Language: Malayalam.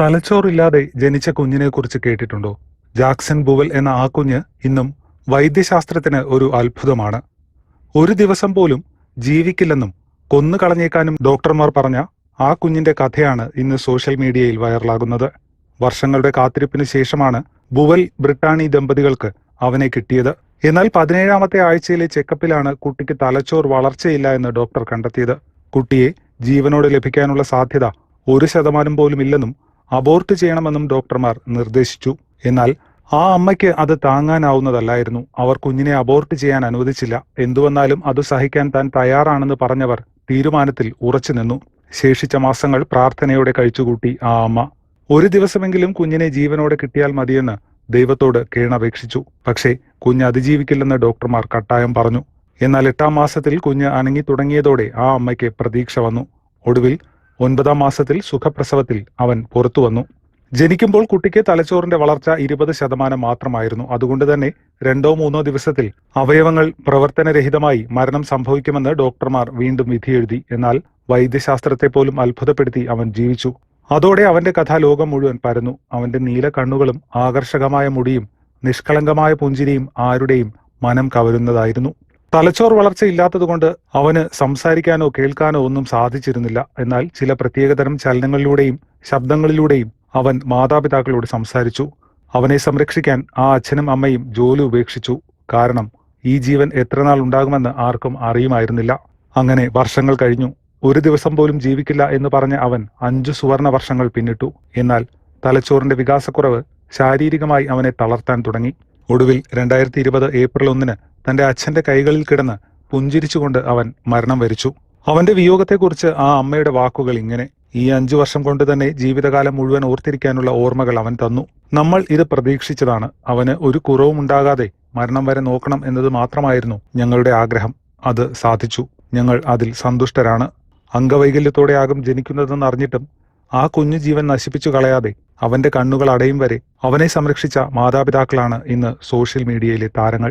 തലച്ചോറില്ലാതെ ജനിച്ച കുഞ്ഞിനെ കുറിച്ച് കേട്ടിട്ടുണ്ടോ? ജാക്സൺ ബുവൽ എന്ന ആ കുഞ്ഞ് ഇന്നും വൈദ്യശാസ്ത്രത്തിന് ഒരു അത്ഭുതമാണ്. ഒരു ദിവസം പോലും ജീവിക്കില്ലെന്നും കൊന്നു കളഞ്ഞേക്കാനും ഡോക്ടർമാർ പറഞ്ഞ ആ കുഞ്ഞിന്റെ കഥയാണ് ഇന്ന് സോഷ്യൽ മീഡിയയിൽ വൈറലാകുന്നത്. വർഷങ്ങളുടെ കാത്തിരിപ്പിന് ശേഷമാണ് ബുവൽ ബ്രിട്ടാണി ദമ്പതികൾക്ക് അവനെ കിട്ടിയത്. എന്നാൽ പതിനേഴാമത്തെ ആഴ്ചയിലെ ചെക്കപ്പിലാണ് കുട്ടിക്ക് തലച്ചോർ വളർച്ചയില്ല എന്ന് ഡോക്ടർ കണ്ടെത്തിയത്. കുട്ടിയെ ജീവനോട് ലഭിക്കാനുള്ള സാധ്യത ഒരു ശതമാനം പോലും ഇല്ലെന്നും അബോർട്ട് ചെയ്യണമെന്നും ഡോക്ടർമാർ നിർദ്ദേശിച്ചു. എന്നാൽ ആ അമ്മയ്ക്ക് അത് താങ്ങാനാവുന്നതല്ലായിരുന്നു. അവർ കുഞ്ഞിനെ അബോർട്ട് ചെയ്യാൻ അനുവദിച്ചില്ല. എന്തുവന്നാലും അത് സഹിക്കാൻ താൻ തയ്യാറാണെന്ന് പറഞ്ഞവർ തീരുമാനത്തിൽ ഉറച്ചു നിന്നു. ശേഷിച്ച മാസങ്ങൾ പ്രാർത്ഥനയോടെ കഴിച്ചുകൂട്ടി ആ അമ്മ. ഒരു ദിവസമെങ്കിലും കുഞ്ഞിനെ ജീവനോടെ കിട്ടിയാൽ മതിയെന്ന് ദൈവത്തോട് കേണപേക്ഷിച്ചു. പക്ഷേ കുഞ്ഞ് അതിജീവിക്കില്ലെന്ന് ഡോക്ടർമാർ കട്ടായം പറഞ്ഞു. എന്നാൽ എട്ടാം മാസത്തിൽ കുഞ്ഞ് അനങ്ങി തുടങ്ങിയതോടെ ആ അമ്മയ്ക്ക് പ്രതീക്ഷ വന്നു. ഒടുവിൽ ഒൻപതാം മാസത്തിൽ സുഖപ്രസവത്തിൽ അവൻ പുറത്തു വന്നു. ജനിക്കുമ്പോൾ കുട്ടിക്ക് തലച്ചോറിന്റെ വളർച്ച ഇരുപത് ശതമാനം മാത്രമായിരുന്നു. അതുകൊണ്ട് തന്നെ രണ്ടോ മൂന്നോ ദിവസത്തിൽ അവയവങ്ങൾ പ്രവർത്തനരഹിതമായി മരണം സംഭവിക്കുമെന്ന് ഡോക്ടർമാർ വീണ്ടും വിധിയെഴുതി. എന്നാൽ വൈദ്യശാസ്ത്രത്തെ പോലും അത്ഭുതപ്പെടുത്തി അവൻ ജീവിച്ചു. അതോടെ അവന്റെ കഥ ലോകം മുഴുവൻ പരന്നു. അവന്റെ നീല കണ്ണുകളും ആകർഷകമായ മുടിയും നിഷ്കളങ്കമായ പുഞ്ചിരിയും ആരുടെയും മനം കവരുന്നതായിരുന്നു. തലച്ചോർ വളർച്ച ഇല്ലാത്തതുകൊണ്ട് അവന് സംസാരിക്കാനോ കേൾക്കാനോ ഒന്നും സാധിച്ചിരുന്നില്ല. എന്നാൽ ചില പ്രത്യേകതരം ചലനങ്ങളിലൂടെയും ശബ്ദങ്ങളിലൂടെയും അവൻ മാതാപിതാക്കളോട് സംസാരിച്ചു. അവനെ സംരക്ഷിക്കാൻ ആ അച്ഛനും അമ്മയും ജോലി ഉപേക്ഷിച്ചു. കാരണം ഈ ജീവൻ എത്രനാൾ ഉണ്ടാകുമെന്ന് ആർക്കും അറിയുമായിരുന്നില്ല. അങ്ങനെ വർഷങ്ങൾ കഴിഞ്ഞു. ഒരു ദിവസം പോലും ജീവിക്കില്ല എന്ന് പറഞ്ഞ അവൻ അഞ്ചു സുവർണ വർഷങ്ങൾ പിന്നിട്ടു. എന്നാൽ തലച്ചോറിന്റെ വികാസക്കുറവ് ശാരീരികമായി അവനെ തളർത്താൻ തുടങ്ങി. ഒടുവിൽ രണ്ടായിരത്തി ഇരുപത് ഏപ്രിൽ ഒന്നിന് തന്റെ അച്ഛന്റെ കൈകളിൽ കിടന്ന് പുഞ്ചിരിച്ചുകൊണ്ട് അവൻ മരണം വരിച്ചു. അവന്റെ വിയോഗത്തെക്കുറിച്ച് ആ അമ്മയുടെ വാക്കുകൾ ഇങ്ങനെ ഈ അഞ്ചു വർഷം കൊണ്ട് തന്നെ ജീവിതകാലം മുഴുവൻ ഓർത്തിരിക്കാനുള്ള ഓർമ്മകൾ അവൻ തന്നു. നമ്മൾ ഇത് പ്രതീക്ഷിച്ചതാണ്. അവന് ഒരു കുറവും ഉണ്ടാകാതെ മരണം വരെ നോക്കണം എന്നത് മാത്രമായിരുന്നു ഞങ്ങളുടെ ആഗ്രഹം. അത് സാധിച്ചു. ഞങ്ങൾ അതിൽ സന്തുഷ്ടരാണ്. അംഗവൈകല്യത്തോടെയാകും ജനിക്കുന്നതെന്ന് അറിഞ്ഞിട്ടും ആ കുഞ്ഞു ജീവൻ നശിപ്പിച്ചു കളയാതെ അവന്റെ കണ്ണുകൾ അടയും വരെ അവനെ സംരക്ഷിച്ച മാതാപിതാക്കളാണ് ഇന്ന് സോഷ്യൽ മീഡിയയിലെ താരങ്ങൾ.